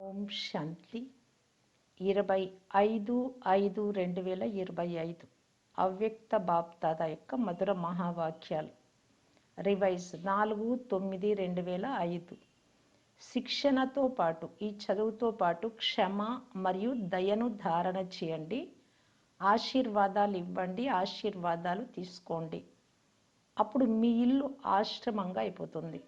ఓం శాంతి. ఇరవై ఐదు ఐదు రెండు వేల ఇరవై ఐదు. అవ్యక్త బాప్దాద యొక్క మధుర మహావాక్యాలు. రివైజ్ నాలుగు తొమ్మిది రెండు వేల ఐదు. శిక్షణతో పాటు ఈ చదువుతో పాటు క్షమ మరియు దయను ధారణ చేయండి. ఆశీర్వాదాలు ఇవ్వండి ఆశీర్వాదాలు తీసుకోండి. అప్పుడు మీ ఇల్లు ఆశ్రమంగా అయిపోతుంది.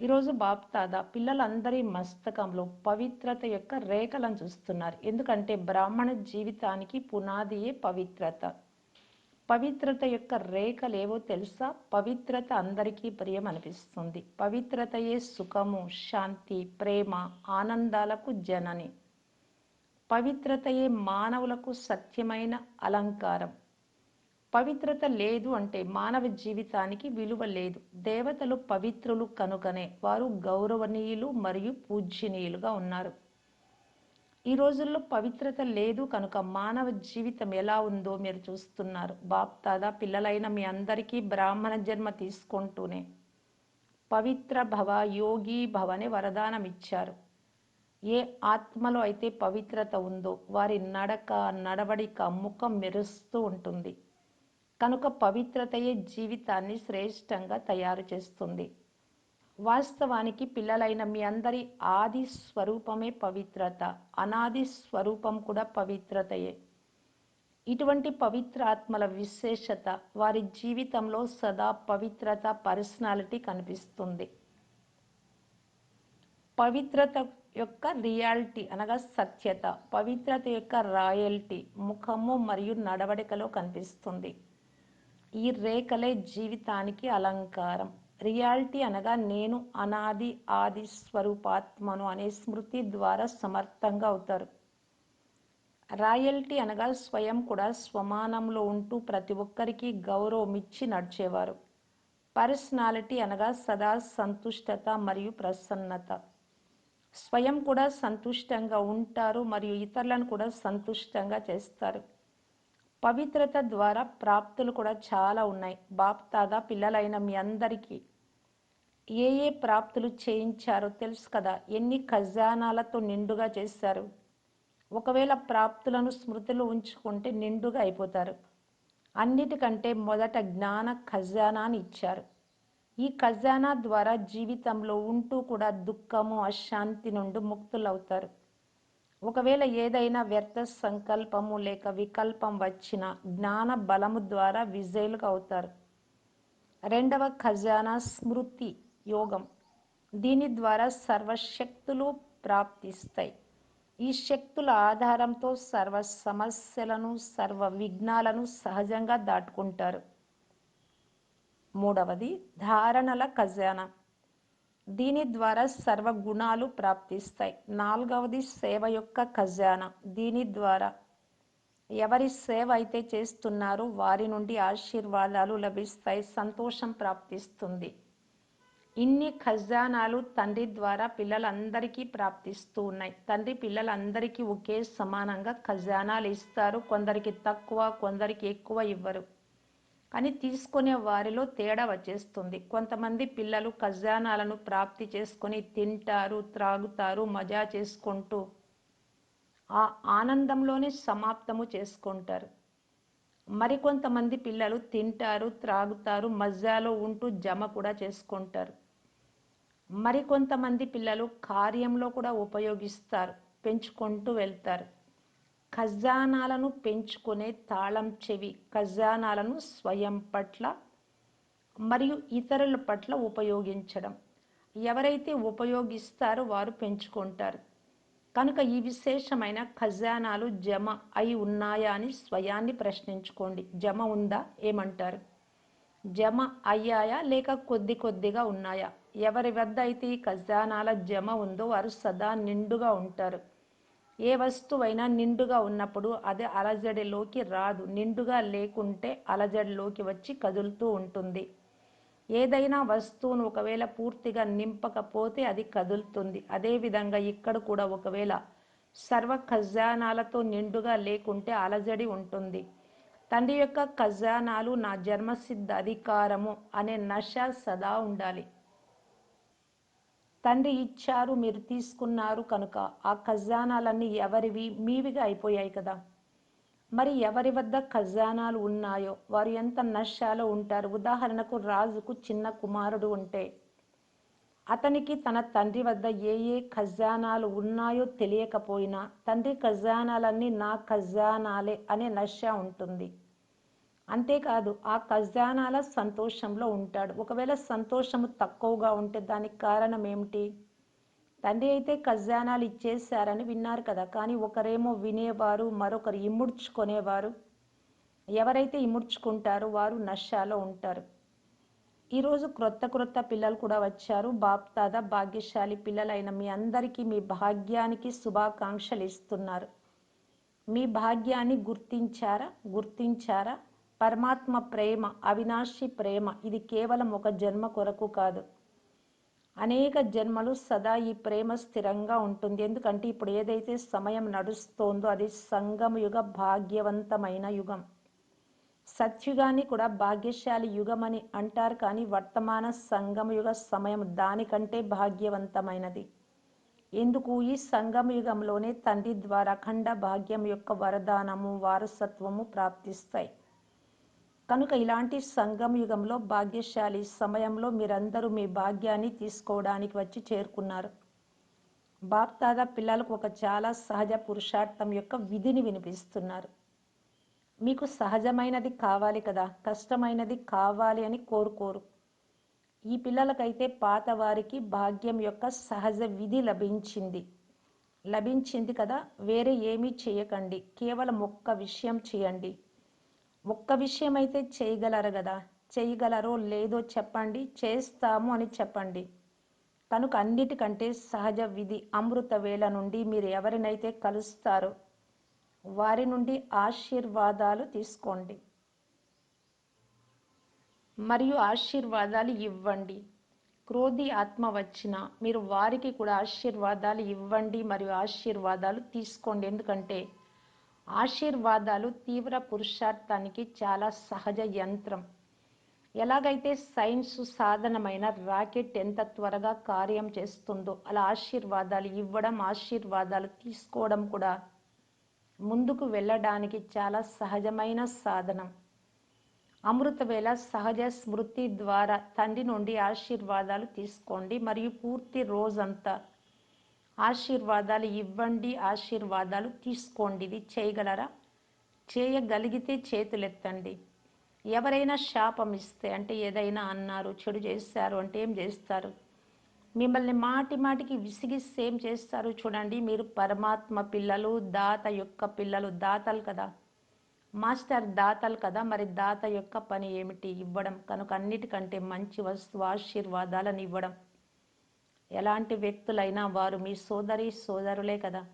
ఈరోజు బాప్తాద పిల్లలందరి మస్తకంలో పవిత్రత యొక్క రేఖలను చూస్తున్నారు. ఎందుకంటే బ్రాహ్మణ జీవితానికి పునాదియే పవిత్రత? పవిత్రత యొక్క రేఖలు ఏవో తెలుసా? పవిత్రత అందరికీ ప్రియం అనిపిస్తుంది పవిత్రతయే సుఖము శాంతి ప్రేమ ఆనందాలకు జనని. పవిత్రతయే మానవులకు సత్యమైన అలంకారం. పవిత్రత లేదు అంటే మానవ జీవితానికి విలువ లేదు. దేవతలు పవిత్రులు కనుకనే వారు గౌరవనీయులు మరియు పూజ్యనీయులుగా ఉన్నారు. ఈ రోజుల్లో పవిత్రత లేదు కనుక మానవ జీవితం ఎలా ఉందో మీరు చూస్తున్నారు. బాప్తాదా పిల్లలైన మీ అందరికీ బ్రాహ్మణ జన్మ తీసుకుంటూనే పవిత్ర భవ యోగి భవని వరదానం ఇచ్చారు. ఏ ఆత్మలో అయితే పవిత్రత ఉందో వారి నడక నడవడిక ముఖం మెరుస్తూ ఉంటుంది. కనుక పవిత్రతయే జీవితాన్ని శ్రేష్టంగా తయారు చేస్తుంది. వాస్తవానికి పిల్లలైన మీ అందరి ఆది స్వరూపమే పవిత్రత. అనాది స్వరూపం కూడా పవిత్రతయే. ఇటువంటి పవిత్ర ఆత్మల విశేషత వారి జీవితంలో సదా పవిత్రత పర్సనాలిటీ కనిపిస్తుంది. పవిత్రత యొక్క రియాలిటీ అనగా సత్యత. పవిత్రత యొక్క రాయల్టీ ముఖము మరియు నడవడికలో కనిపిస్తుంది. ఈ రేఖలే జీవితానికి అలంకారం. రియాలిటీ అనగా నేను అనాది ఆది స్వరూపాత్మను అనే స్మృతి ద్వారా సమర్థంగా అవుతారు. రాయల్టీ అనగా స్వయం కూడా స్వమానంలో ఉంటూ ప్రతి ఒక్కరికి గౌరవం ఇచ్చి నడిచేవారు. పర్సనాలిటీ అనగా సదా సంతుష్టత మరియు ప్రసన్నత. స్వయం కూడా సంతుష్టంగా ఉంటారు మరియు ఇతరులను కూడా సంతుష్టంగా చేస్తారు. పవిత్రత ద్వారా ప్రాప్తులు కూడా చాలా ఉన్నాయి. బాప్తాదా పిల్లలైన మీ అందరికీ ఏ ఏ ప్రాప్తులు చేయించారో తెలుసు కదా. ఎన్ని ఖజానాలతో నిండుగా చేశారు. ఒకవేళ ప్రాప్తులను స్మృతిలో ఉంచుకుంటే నిండుగా అయిపోతారు. అన్నిటికంటే మొదట జ్ఞాన ఖజానాని ఇచ్చారు. ఈ ఖజానా ద్వారా జీవితంలో ఉంటూ కూడా దుఃఖము అశాంతి నుండి ముక్తులవుతారు. ఒకవేళ ఏదైనా వ్యర్థ సంకల్పము లేక వికల్పం వచ్చిన జ్ఞాన బలము ద్వారా విజయులు అవుతారు. రెండవ ఖజానా స్మృతి యోగం. దీని ద్వారా సర్వశక్తులు ప్రాప్తిస్తాయి. ఈ శక్తుల ఆధారంతో సర్వ సమస్యలను సర్వ విఘ్నాలను సహజంగా దాటుకుంటారు. మూడవది ధారణల ఖజానా. దీని ద్వారా సర్వ గుణాలు ప్రాప్తిస్తాయి. నాలుగవది సేవ యొక్క ఖజానా. దీని ద్వారా ఎవరి సేవ అయితే చేస్తున్నారో వారి నుండి ఆశీర్వాదాలు లభిస్తాయి సంతోషం ప్రాప్తిస్తుంది. ఇన్ని ఖజానాలు తండ్రి ద్వారా పిల్లలందరికీ ప్రాప్తిస్తూ ఉన్నాయి. తండ్రి పిల్లలందరికీ ఒకే సమానంగా ఖజానాలు ఇస్తారు. కొందరికి తక్కువ కొందరికి ఎక్కువ ఇవ్వరు. కానీ తీసుకునే వారిలో తేడా వచ్చేస్తుంది. కొంతమంది పిల్లలు ఖజానాలను ప్రాప్తి చేసుకొని తింటారు త్రాగుతారు మజా చేసుకుంటూ ఆ ఆనందంలోనే సమాప్తము చేసుకుంటారు. మరికొంతమంది పిల్లలు తింటారు త్రాగుతారు మజాలో ఉంటూ జమ కూడా చేసుకుంటారు. మరికొంతమంది పిల్లలు కార్యంలో కూడా ఉపయోగిస్తారు పెంచుకుంటూ వెళ్తారు. ఖజానాలను పెంచుకునే తాళం చెవి ఖజానాలను స్వయం పట్ల మరియు ఇతరుల పట్ల ఉపయోగించడం. ఎవరైతే ఉపయోగిస్తారో వారు పెంచుకుంటారు. కనుక ఈ విశేషమైన ఖజానాలు జమ అయి ఉన్నాయా అని స్వయాన్ని ప్రశ్నించుకోండి. జమ ఉందా? ఏమంటారు? జమ అయ్యాయా లేక కొద్ది కొద్దిగా ఉన్నాయా? ఎవరి వద్ద అయితే ఈ ఖజానాల జమ ఉందో వారు సదా నిండుగా ఉంటారు. ఏ వస్తువైనా నిండుగా ఉన్నప్పుడు అది అలజడిలోకి రాదు. నిండుగా లేకుంటే అలజడిలోకి వచ్చి కదులుతూ ఉంటుంది. ఏదైనా వస్తువును ఒకవేళ పూర్తిగా నింపకపోతే అది కదులుతుంది. అదేవిధంగా ఇక్కడ కూడా ఒకవేళ సర్వ ఖజానాలతో నిండుగా లేకుంటే అలజడి ఉంటుంది. తండ్రి యొక్క ఖజానాలు నా జన్మసిద్ధ అధికారము అనే నష సదా ఉండాలి. తండ్రి ఇచ్చారు మీరు తీసుకున్నారు కనుక ఆ ఖజానాలన్నీ ఎవరివి? మీవిగా అయిపోయాయి కదా. మరి ఎవరి వద్ద ఖజానాలు ఉన్నాయో? వారు ఎంత నష్టాలో ఉంటారు. ఉదాహరణకు రాజుకు చిన్న కుమారుడు ఉంటే అతనికి తన తండ్రి వద్ద ఏ ఏ ఖజానాలు ఉన్నాయో తెలియకపోయినా తండ్రి ఖజానాలన్నీ నా ఖజానాలే అనే నష్ట ఉంటుంది. అంతేకాదు ఆ ఖజానాల సంతోషంలో ఉంటాడు. ఒకవేళ సంతోషము తక్కువగా ఉంటే దానికి కారణం ఏమిటి? తండ్రి అయితే ఖజానాలు ఇచ్చేశారని విన్నారు కదా. కానీ ఒకరేమో వినేవారు మరొకరు ఇముడ్చుకునేవారు. ఎవరైతే ఇముడ్చుకుంటారో వారు నష్టాలో ఉంటారు. ఈరోజు క్రొత్త క్రొత్త పిల్లలు కూడా వచ్చారు. బాప్తాద భాగ్యశాలి పిల్లలైన మీ అందరికీ మీ భాగ్యానికి శుభాకాంక్షలు ఇస్తున్నారు. మీ భాగ్యాన్ని గుర్తించారా? గుర్తించారా? పరమాత్మ ప్రేమ అవినాశి ప్రేమ ఇది కేవలం ఒక జన్మ కొరకు కాదు. అనేక జన్మలు సదా ఈ ప్రేమ స్థిరంగా ఉంటుంది. ఎందుకంటే ఇప్పుడు ఏదైతే సమయం నడుస్తోందో అది సంగమ యుగ భాగ్యవంతమైన యుగం. సత్యుగాన్ని కూడా భాగ్యశాలి యుగం అని అంటారు కానీ వర్తమాన సంగమయుగ సమయం దానికంటే భాగ్యవంతమైనది. ఎందుకు? ఈ సంగమయుగంలోనే తండ్రి ద్వారా అఖండ భాగ్యం యొక్క వరదానము వారసత్వము ప్రాప్తిస్తాయి. కనుక ఇలాంటి సంగమ యుగంలో భాగ్యశాలి సమయంలో మీరందరూ మీ భాగ్యాన్ని తీసుకోవడానికి వచ్చి చేరుకున్నారు. బాప్తాద పిల్లలకు ఒక చాలా సహజ పురుషార్థం యొక్క విధిని వినిపిస్తున్నారు. మీకు సహజమైనది కావాలి కదా కష్టమైనది కావాలి అని కోరుకోరు. ఈ పిల్లలకైతే పాత వారికి భాగ్యం యొక్క సహజ విధి లభించింది. లభించింది కదా వేరే ఏమీ చేయకండి కేవలం ఒక్క విషయం చేయండి. ఒక్క విషయం అయితే చేయగలరు కదా చేయగలరో లేదో చెప్పండి. చేస్తాము అని చెప్పండి. కనుక అన్నిటికంటే సహజ విధి అమృత వేళ నుండి మీరు ఎవరినైతే కలుస్తారో వారి నుండి ఆశీర్వాదాలు తీసుకోండి. మరియు ఆశీర్వాదాలు ఇవ్వండి. క్రోధి ఆత్మ వచ్చిన మీరు వారికి కూడా ఆశీర్వాదాలు ఇవ్వండి మరియు ఆశీర్వాదాలు తీసుకోండి. ఎందుకంటే ఆశీర్వాదాలు తీవ్ర పురుషార్థానికి చాలా సహజ యంత్రం. ఎలాగైతే సైన్స్ సాధనమైన రాకెట్ ఎంత త్వరగా కార్యం చేస్తుందో అలా ఆశీర్వాదాలు ఇవ్వడం ఆశీర్వాదాలు తీసుకోవడం కూడా ముందుకు వెళ్ళడానికి చాలా సహజమైన సాధనం. అమృతవేళ సహజ స్మృతి ద్వారా తండ్రి నుండి ఆశీర్వాదాలు తీసుకోండి. మరియు పూర్తి రోజంతా ఆశీర్వాదాలు ఇవ్వండి ఆశీర్వాదాలు తీసుకోండి. ఇది చేయగలరా? చేయగలిగితే చేతులెత్తండి. ఎవరైనా శాపం ఇస్తే అంటే ఏదైనా అన్నారు చెడు చేస్తారు అంటే ఏం చేస్తారు? మిమ్మల్ని మాటి మాటికి విసిగిస్తే ఏం చేస్తారు? చూడండి మీరు పరమాత్మ పిల్లలు దాత యొక్క పిల్లలు దాతలు కదా. మాస్టర్ దాతలు కదా మరి దాత యొక్క పని ఏమిటి? ఇవ్వడం కనుక అన్నిటికంటే మంచి వస్తువు ఆశీర్వాదాలను ఇవ్వడం. ఎలాంటి వ్యక్తులైనా వారు మీ సోదరి సోదరులే కదా.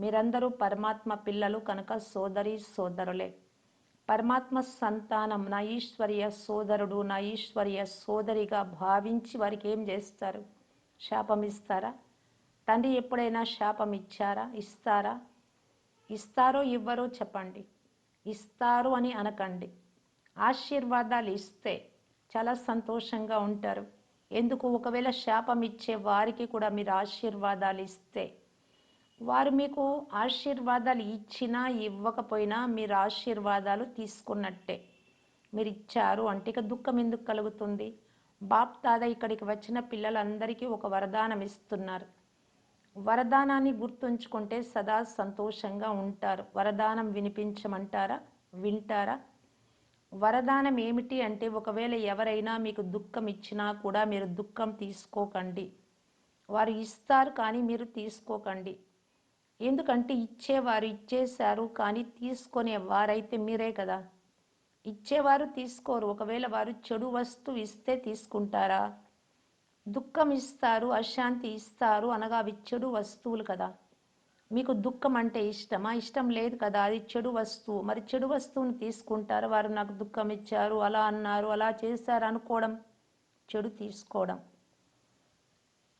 మీరందరూ పరమాత్మ పిల్లలు కనుక సోదరి సోదరులే. పరమాత్మ సంతానం నా ఈశ్వర్య సోదరుడు నా ఈశ్వర్య సోదరిగా భావించి వారికి ఏం చేస్తారు? శాపం ఇస్తారా? తండ్రి ఎప్పుడైనా శాపం ఇచ్చారా? ఇస్తారా? ఇస్తారో ఇవ్వరో చెప్పండి. ఇస్తారు అని అనకండి. ఆశీర్వాదాలు ఇస్తే చాలా సంతోషంగా ఉంటారు. ఎందుకు? ఒకవేళ శాపం ఇచ్చే వారికి కూడా మీరు ఆశీర్వాదాలు ఇస్తే వారు మీకు ఆశీర్వాదాలు ఇచ్చినా ఇవ్వకపోయినా మీరు ఆశీర్వాదాలు తీసుకున్నట్టే. మీరు ఇచ్చారు అంటే ఇక దుఃఖం ఎందుకు కలుగుతుంది? బాప్ తాత ఇక్కడికి వచ్చిన పిల్లలందరికీ ఒక వరదానం ఇస్తున్నారు. వరదానాన్ని గుర్తుంచుకుంటే సదా సంతోషంగా ఉంటారు. వరదానం వినిపించమంటారా? వింటారా? వరదానం ఏమిటి అంటే ఒకవేళ ఎవరైనా మీకు దుఃఖం ఇచ్చినా కూడా మీరు దుఃఖం తీసుకోకండి. వారు ఇస్తారు కానీ మీరు తీసుకోకండి. ఎందుకంటే ఇచ్చేవారు ఇచ్చేశారు కానీ తీసుకునే వారైతే మీరే కదా. ఇచ్చేవారు తీసుకోరు. ఒకవేళ వారు చెడు వస్తువు ఇస్తే తీసుకుంటారా? దుఃఖం ఇస్తారు అశాంతి ఇస్తారు అనగా అవి చెడు వస్తువులు కదా. మీకు దుఃఖం అంటే ఇష్టమా? ఇష్టం లేదు కదా. అది చెడు వస్తువు. మరి చెడు వస్తువుని తీసుకుంటారు? వారు నాకు దుఃఖం ఇచ్చారు అలా అన్నారు అలా చేశారు అనుకోవడం చెడు తీసుకోవడం.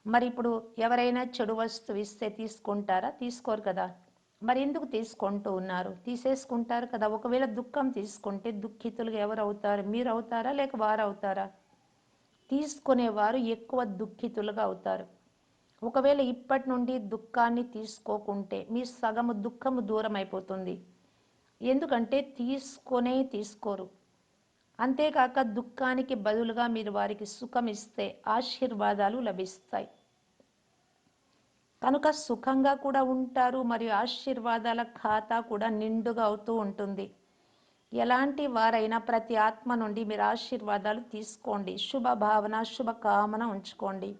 మరి ఇప్పుడు ఎవరైనా చెడు వస్తువు ఇస్తే తీసుకుంటారా? తీసుకోరు కదా. మరి ఎందుకు తీసుకుంటూ ఉన్నారు? తీసేసుకుంటారు కదా. ఒకవేళ దుఃఖం తీసుకుంటే దుఃఖితులుగా ఎవరు అవుతారు మీరు అవుతారా లేక వారు అవుతారా తీసుకునేవారు ఎక్కువ దుఃఖితులుగా అవుతారు. ఒకవేళ ఇప్పటి నుండి దుఃఖాన్ని తీసుకోకుంటే మీ సగము దుఃఖము దూరం అయిపోతుంది ఎందుకంటే తీసుకొనే తీసుకోరు. అంతేకాక దుఃఖానికి బదులుగా మీరు వారికి సుఖం ఇస్తే ఆశీర్వాదాలు లభిస్తాయి. కనుక సుఖంగా కూడా ఉంటారు మరియు ఆశీర్వాదాల ఖాతా కూడా నిండుగా అవుతూ ఉంటుంది. ఎలాంటి వారైనా ప్రతి ఆత్మ నుండి మీరు ఆశీర్వాదాలు తీసుకోండి. శుభ భావన శుభకామన ఉంచుకోండి.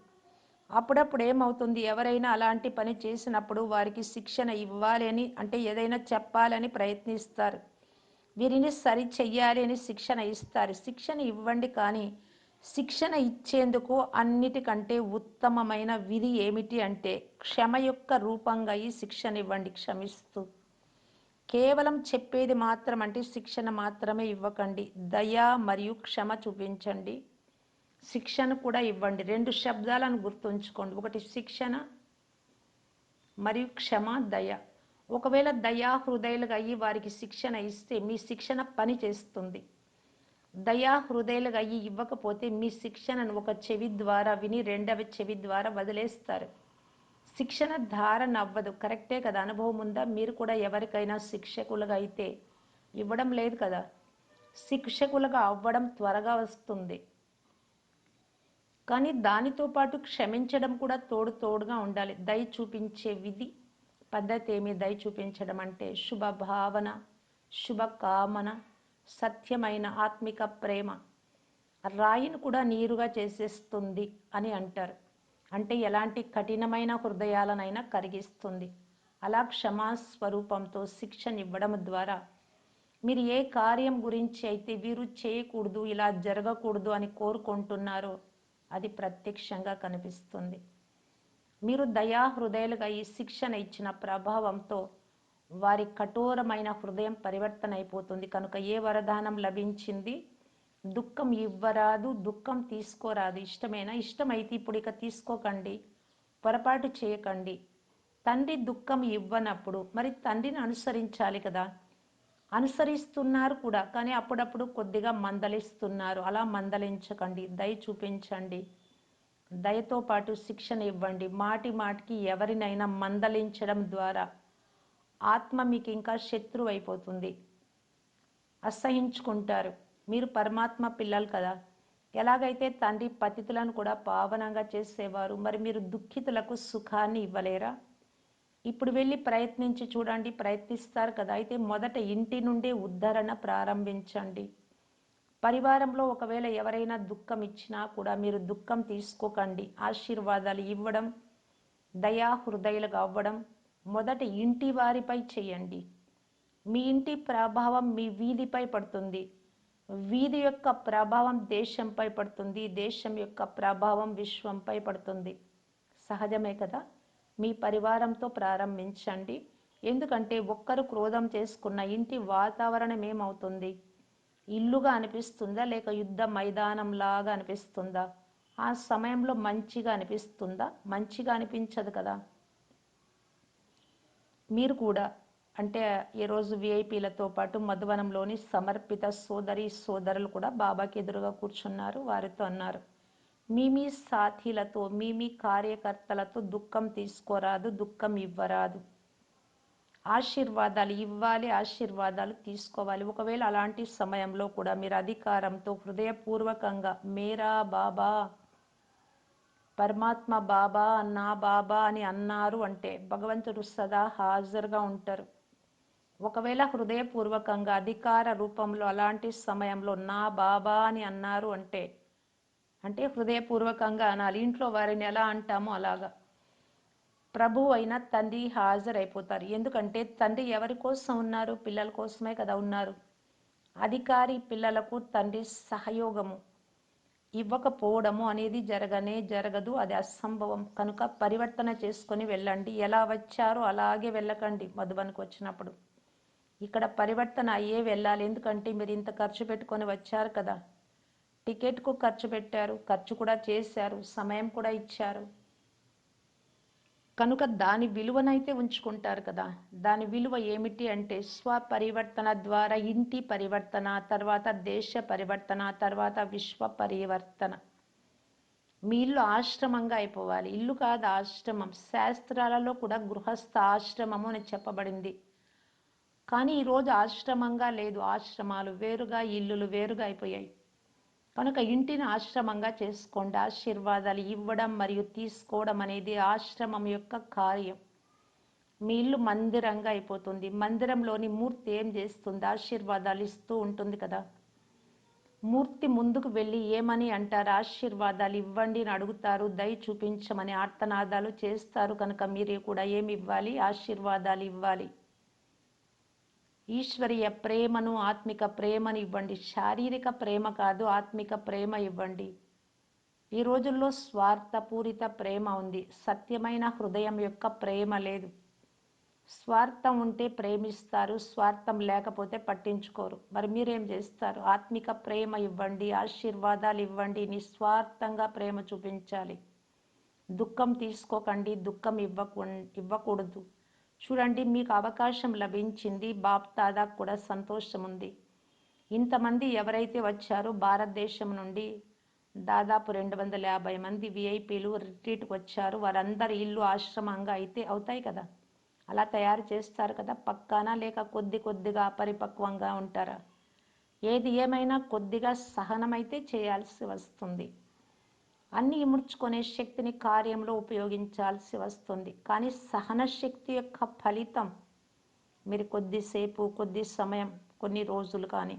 అప్పుడప్పుడు ఏమవుతుంది? ఎవరైనా అలాంటి పని చేసినప్పుడు వారికి శిక్షణ ఇవ్వాలి అని అంటే ఏదైనా చెప్పాలని ప్రయత్నిస్తారు. వీరిని సరి చెయ్యాలి అని శిక్షణ ఇస్తారు. శిక్షణ ఇవ్వండి కానీ శిక్షణ ఇచ్చేందుకు అన్నిటికంటే ఉత్తమమైన విధి ఏమిటి అంటే క్షమ యొక్క రూపంగా ఈ శిక్షణ ఇవ్వండి క్షమిస్తూ. కేవలం చెప్పేది మాత్రం అంటే శిక్షణ మాత్రమే ఇవ్వకండి. దయ మరియు క్షమ చూపించండి. శిక్షణ కూడా ఇవ్వండి. రెండు శబ్దాలను గుర్తుంచుకోండి. ఒకటి శిక్షణ మరియు క్షమ దయ. ఒకవేళ దయా హృదయాలుగా అయ్యి వారికి శిక్షణ ఇస్తే మీ శిక్షణ పని చేస్తుంది. దయా హృదయాలుగా అయ్యి ఇవ్వకపోతే మీ శిక్షణను ఒక చెవి ద్వారా విని రెండవ చెవి ద్వారా వదిలేస్తారు. శిక్షణ ధారణ అవ్వదు. కరెక్టే కదా? అనుభవం ఉందా? మీరు కూడా ఎవరికైనా శిక్షకులుగా అయితే ఇవ్వడం లేదు కదా? శిక్షకులుగా అవ్వడం త్వరగా వస్తుంది. కానీ దానితో పాటు క్షమించడం కూడా తోడు తోడుగా ఉండాలి. దయ చూపించే విధి పద్ధతి ఏమి? దయ చూపించడం అంటే శుభ భావన శుభకామన సత్యమైన ఆత్మిక ప్రేమ. రాయిని కూడా నీరుగా చేసేస్తుంది అని అంటారు. అంటే ఎలాంటి కఠినమైన హృదయాలనైనా కరిగిస్తుంది. అలా క్షమాస్వరూపంతో శిక్షణ ఇవ్వడం ద్వారా మీరు ఏ కార్యం గురించి అయితే వీరు చేయకూడదు ఇలా జరగకూడదు అని కోరుకుంటున్నారో అది ప్రత్యక్షంగా కనిపిస్తుంది. మీరు దయా హృదయాలుగా ఈ శిక్షణ ఇచ్చిన ప్రభావంతో వారి కఠోరమైన హృదయం పరివర్తన అయిపోతుంది. కనుక ఏ వరదానం లభించింది? దుఃఖం ఇవ్వరాదు దుఃఖం తీసుకోరాదు. ఇష్టమేనా? ఇష్టమైతే ఇప్పుడు ఇక తీసుకోకండి పొరపాటు చేయకండి. తండ్రి దుఃఖం ఇవ్వనప్పుడు మరి తండ్రిని అనుసరించాలి కదా? అనుసరిస్తున్నారు కూడా. కానీ అప్పుడప్పుడు కొద్దిగా మందలిస్తున్నారు. అలా మందలించకండి. దయ చూపించండి. దయతో పాటు శిక్షణ ఇవ్వండి. మాటి మాటికి ఎవరినైనా మందలించడం ద్వారా ఆత్మ మీకు ఇంకా శత్రువు అయిపోతుంది అసహించుకుంటారు. మీరు పరమాత్మ పిల్లలు కదా. ఎలాగైతే తండ్రి పతితులను కూడా పావనంగా చేసేవారు మరి మీరు దుఃఖితులకు సుఖాన్ని ఇవ్వలేరా? ఇప్పుడు వెళ్ళి ప్రయత్నించి చూడండి ప్రయత్నిస్తారు కదా. అయితే మొదట ఇంటి నుండే ఉద్ధరణ ప్రారంభించండి. పరివారంలో ఒకవేళ ఎవరైనా దుఃఖం ఇచ్చినా కూడా మీరు దుఃఖం తీసుకోకండి. ఆశీర్వాదాలు ఇవ్వడం దయా హృదయాలుగా అవ్వడం మొదట ఇంటి వారిపై చేయండి. మీ ఇంటి ప్రభావం మీ వీధిపై పడుతుంది. వీధి యొక్క ప్రభావం దేశంపై పడుతుంది. దేశం యొక్క ప్రభావం విశ్వంపై పడుతుంది. సహజమే కదా? మీ పరివారంతో ప్రారంభించండి. ఎందుకంటే ఒక్కరు క్రోధం చేసుకున్న ఇంటి వాతావరణం ఏమవుతుంది? ఇల్లుగా అనిపిస్తుందా? లేక యుద్ధ మైదానంలాగా అనిపిస్తుందా? ఆ సమయంలో మంచిగా అనిపిస్తుందా? మంచిగా అనిపించదు కదా. మీరు కూడా అంటే ఈరోజు విఐపీలతో పాటు మధువనంలోని సమర్పిత సోదరి సోదరులు కూడా బాబాకి ఎదురుగా కూర్చున్నారు. వారితో అన్నారు. మీ మీ సాథీలతో మీ మీ కార్యకర్తలతో దుఃఖం తీసుకోరాదు దుఃఖం ఇవ్వరాదు. ఆశీర్వాదాలు ఇవ్వాలి ఆశీర్వాదాలు తీసుకోవాలి. ఒకవేళ అలాంటి సమయంలో కూడా మీరు అధికారంతో హృదయపూర్వకంగా మేరా బాబా పరమాత్మ బాబా నా బాబా అని అన్నారు అంటే భగవంతుడు సదా హాజరుగా ఉంటారు. ఒకవేళ హృదయపూర్వకంగా అధికార రూపంలో అలాంటి సమయంలో నా బాబా అని అన్నారు అంటే అంటే హృదయపూర్వకంగా అనాలి. ఇంట్లో వారిని ఎలా అంటామో అలాగా. ప్రభు అయిన తండ్రి హాజరైపోతారు. ఎందుకంటే తండ్రి ఎవరి కోసం ఉన్నారు? పిల్లల కోసమే కదా ఉన్నారు. అధికారి పిల్లలకు తండ్రి సహయోగము ఇవ్వకపోవడము అనేది జరగనే జరగదు. అది అసంభవం. కనుక పరివర్తన చేసుకొని వెళ్ళండి. ఎలా వచ్చారో అలాగే వెళ్ళకండి మధుబనికి వచ్చినప్పుడు. ఇక్కడ పరివర్తన అయ్యే వెళ్ళాలి. ఎందుకంటే మీరు ఇంత ఖర్చు పెట్టుకొని వచ్చారు కదా. టికెట్కు ఖర్చు పెట్టారు ఖర్చు కూడా చేశారు సమయం కూడా ఇచ్చారు. కనుక దాని విలువనైతే ఉంచుకుంటారు కదా. దాని విలువ ఏమిటి అంటే స్వపరివర్తన ద్వారా ఇంటి పరివర్తన తర్వాత దేశ పరివర్తన తర్వాత విశ్వ పరివర్తన. మీ ఇల్లు ఆశ్రమంగా అయిపోవాలి. ఇల్లు కాదు ఆశ్రమం. శాస్త్రాలలో కూడా గృహస్థ ఆశ్రమము అని చెప్పబడింది. కానీ ఈరోజు ఆశ్రమంగా లేదు. ఆశ్రమాలు వేరుగా ఇల్లులు వేరుగా అయిపోయాయి. కనుక ఇంటిని ఆశ్రమంగా చేసుకోండి. ఆశీర్వాదాలు ఇవ్వడం మరియు తీసుకోవడం అనేది ఆశ్రమం యొక్క కార్యం. మీ ఇల్లు మందిరంగా అయిపోతుంది. మందిరంలోని మూర్తి ఏం చేస్తుంది? ఆశీర్వాదాలు ఇస్తూ ఉంటుంది కదా. మూర్తి ముందుకు వెళ్ళి ఏమని అంటారు? ఆశీర్వాదాలు ఇవ్వండి అని అడుగుతారు. దయ చూపించమని ఆర్తనాదాలు చేస్తారు. కనుక మీరు కూడా ఏమి ఇవ్వాలి? ఆశీర్వాదాలు ఇవ్వాలి. ఈశ్వరీయ ప్రేమను ఆత్మిక ప్రేమను ఇవ్వండి. శారీరక ప్రేమ కాదు ఆత్మిక ప్రేమ ఇవ్వండి. ఈ రోజుల్లో స్వార్థపూరిత ప్రేమ ఉంది. సత్యమైన హృదయం యొక్క ప్రేమ లేదు. స్వార్థం ఉంటే ప్రేమిస్తారు స్వార్థం లేకపోతే పట్టించుకోరు. మరి మీరేం చేస్తారు? ఆత్మిక ప్రేమ ఇవ్వండి ఆశీర్వాదాలు ఇవ్వండి నిస్వార్థంగా ప్రేమ చూపించాలి. దుఃఖం తీసుకోకండి దుఃఖం ఇవ్వకు ఇవ్వకూడదు. చూడండి మీకు అవకాశం లభించింది. బాప్ దాదాకు కూడా సంతోషం ఉంది ఇంతమంది ఎవరైతే వచ్చారో భారతదేశం నుండి దాదాపు రెండు వందల యాభై మంది విఐపీలు రిట్రీట్కి వచ్చారు. వారందరి ఇల్లు ఆశ్రమంగా అయితే అవుతాయి కదా. అలా తయారు చేస్తారు కదా. పక్కానా లేక కొద్ది కొద్దిగా అపరిపక్వంగా ఉంటారా? ఏది ఏమైనా కొద్దిగా సహనమైతే చేయాల్సి వస్తుంది. అన్ని ఇముడ్చుకునే శక్తిని కార్యంలో ఉపయోగించాల్సి వస్తుంది. కానీ సహన శక్తి యొక్క ఫలితం మీరు కొద్దిసేపు కొద్ది సమయం కొన్ని రోజులు కానీ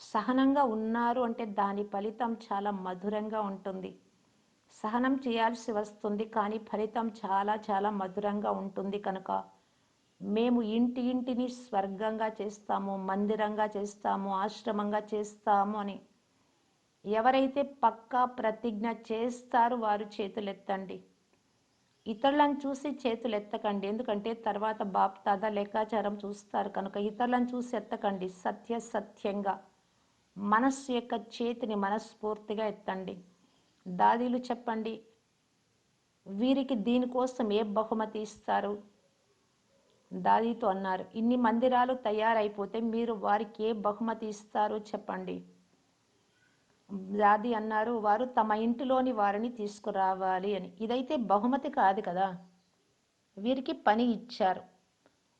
సహనంగా ఉన్నారు అంటే దాని ఫలితం చాలా మధురంగా ఉంటుంది. సహనం చేయాల్సి వస్తుంది కానీ ఫలితం చాలా చాలా మధురంగా ఉంటుంది కనుక మేము ఇంటి ఇంటిని స్వర్గంగా చేస్తాము మందిరంగా చేస్తాము ఆశ్రమంగా చేస్తాము అని ఎవరైతే పక్కా ప్రతిజ్ఞ చేస్తారో వారు చేతులెత్తండి. ఇతరులను చూసి చేతులు ఎత్తకండి ఎందుకంటే తర్వాత బాప్ తాత లెక్కాచారం చూస్తారు కనుక ఇతరులను చూసి ఎత్తకండి. సత్య సత్యంగా మనస్సు యొక్క చేతిని మనస్ఫూర్తిగా ఎత్తండి. దాదీలు చెప్పండి వీరికి దీనికోసం ఏ బహుమతి ఇస్తారు? దాదీతో అన్నారు ఇన్ని మందిరాలు తయారైపోతే మీరు వారికి ఏ బహుమతి ఇస్తారో చెప్పండి. దాది అన్నారు వారు తమ ఇంటిలోని వారిని తీసుకురావాలి అని. ఇదైతే బహుమతి కాదు కదా. వీరికి పని ఇచ్చారు.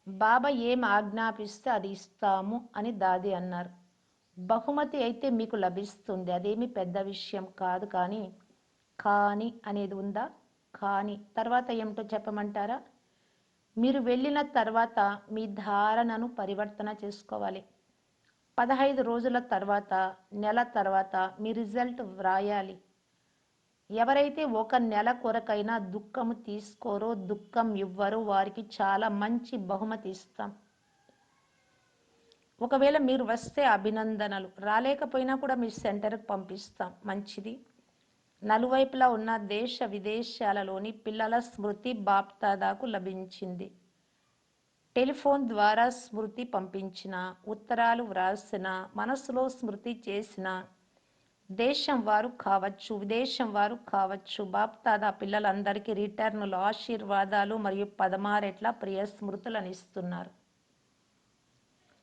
బాబా ఏం ఆజ్ఞాపిస్తే అది ఇస్తాము అని దాది అన్నారు. బహుమతి అయితే మీకు లభిస్తుంది. అదేమి పెద్ద విషయం కాదు కానీ కానీ అనేది ఉందా? కానీ తర్వాత ఏమిటో చెప్పమంటారా? మీరు వెళ్ళిన తర్వాత మీ ధారణను పరివర్తన చేసుకోవాలి. పదహైదు రోజుల తర్వాత నెల తర్వాత మీ రిజల్ట్ వ్రాయాలి. ఎవరైతే ఒక నెల కొరకైనా దుఃఖము తీసుకోరో దుఃఖం ఇవ్వరో. వారికి చాలా మంచి బహుమతి ఇస్తాం. ఒకవేళ మీరు వస్తే అభినందనలు. రాలేకపోయినా కూడా మీ సెంటర్కి పంపిస్తాం. మంచిది. నలువైపులా ఉన్న దేశ విదేశాలలోని పిల్లల స్మృతి బాప్తాదాకు లభించింది. టెలిఫోన్ ద్వారా స్మృతి పంపించిన ఉత్తరాలు వ్రాసిన మనసులో స్మృతి చేసిన దేశం వారు కావచ్చు విదేశం వారు కావచ్చు బాప్తాదా పిల్లలందరికీ రిటర్నులు ఆశీర్వాదాలు మరియు పదమారెట్ల ప్రియ స్మృతులను ఇస్తున్నారు.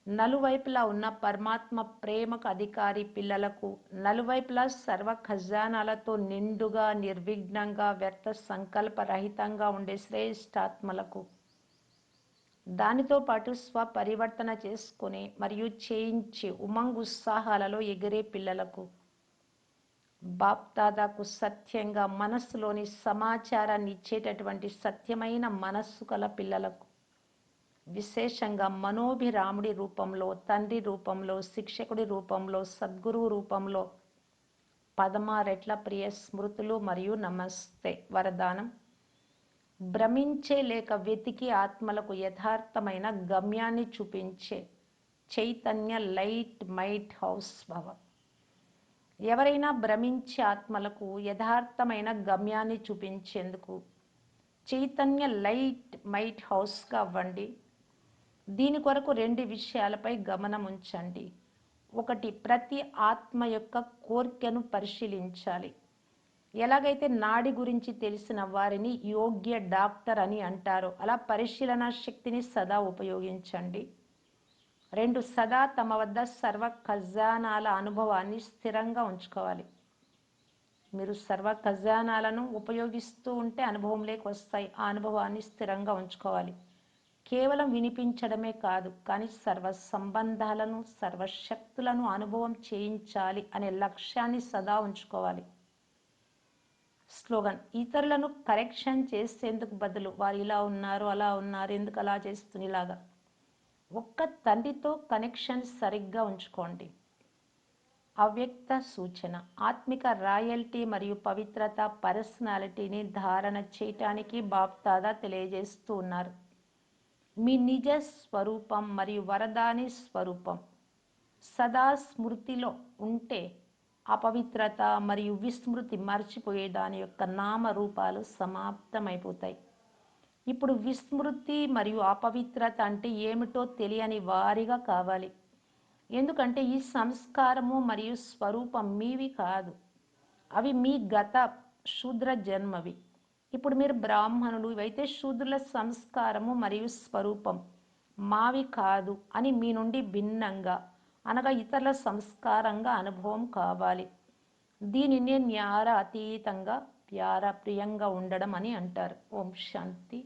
నలువైపులా ఉన్న పరమాత్మ ప్రేమకు అధికారి పిల్లలకు నలువైపులా సర్వ ఖజానాలతో నిండుగా నిర్విఘ్నంగా వ్యర్థ సంకల్పరహితంగా ఉండే శ్రేష్టాత్మలకు దానితో పాటు స్వపరివర్తన చేసుకునే మరియు చేయించే ఉమంగ్ ఉత్సాహాలలో ఎగిరే పిల్లలకు. బాప్దాదాకు సత్యంగా మనస్సులోని సమాచారాన్ని ఇచ్చేటటువంటి సత్యమైన మనస్సు కల పిల్లలకు. విశేషంగా మనోభిరాముడి రూపంలో తండ్రి రూపంలో శిక్షకుడి రూపంలో సద్గురువు రూపంలో. పదమారెట్ల ప్రియ స్మృతులు మరియు నమస్తే. వరదానం. భ్రమించే లేక వెతికి ఆత్మలకు యథార్థమైన గమ్యాన్ని చూపించే చైతన్య లైట్ మైట్ హౌస్ భవ. ఎవరైనా భ్రమించే ఆత్మలకు యథార్థమైన గమ్యాన్ని చూపించేందుకు చైతన్య లైట్ మైట్ హౌస్గా అవ్వండి. దీని కొరకు రెండు విషయాలపై గమనం ఉంచండి. ఒకటి ప్రతి ఆత్మ యొక్క కోరికను పరిశీలించాలి. ఎలాగైతే నాడి గురించి తెలిసిన వారిని యోగ్య డాక్టర్ అని అంటారో అలా పరిశీలన శక్తిని సదా ఉపయోగించండి. రెండు సదా తమ వద్ద సర్వ ఖజానాల అనుభవాన్ని స్థిరంగా ఉంచుకోవాలి. మీరు సర్వ ఖజానాలను ఉపయోగిస్తూ ఉంటే అనుభవంలోకి వస్తాయి ఆ అనుభవాన్ని స్థిరంగా ఉంచుకోవాలి. కేవలం వినిపించడమే కాదు కానీ సర్వ సంబంధాలను సర్వశక్తులను అనుభవం చేయించాలి అనే లక్ష్యాన్ని సదా ఉంచుకోవాలి. స్లోగన్. ఇతరులను కరెక్షన్ చేసేందుకు బదులు వారు ఇలా ఉన్నారు అలా ఉన్నారు ఎందుకు అలా చేస్తుంది ఇలాగా ఒక్క తండ్రితో కనెక్షన్ సరిగ్గా ఉంచుకోండి. అవ్యక్త సూచన ఆత్మిక రాయల్టీ మరియు పవిత్రత పర్సనాలిటీని ధారణ చేయటానికి బాప్తాదా తెలియజేస్తూ ఉన్నారు. మీ నిజ స్వరూపం మరియు వరదాని స్వరూపం సదా స్మృతిలో ఉంటే అపవిత్రత మరియు విస్మృతి మర్చిపోయే దాని యొక్క నామరూపాలు సమాప్తమైపోతాయి. ఇప్పుడు విస్మృతి మరియు అపవిత్రత అంటే ఏమిటో తెలియని వారిగా కావాలి. ఎందుకంటే ఈ సంస్కారము మరియు స్వరూపం మీవి కాదు. అవి మీ గత శూద్ర జన్మవి. ఇప్పుడు మీరు బ్రాహ్మణులు ఇవైతే శూద్రుల సంస్కారము మరియు స్వరూపం మావి కాదు అని మీ నుండి భిన్నంగా అనగా ఇతరుల సంస్కారంగా అనుభవం కావాలి. దీనినే న్యార అతీతంగా ప్యార ప్రియంగా ఉండడం అని అంటారు. ఓం శాంతి.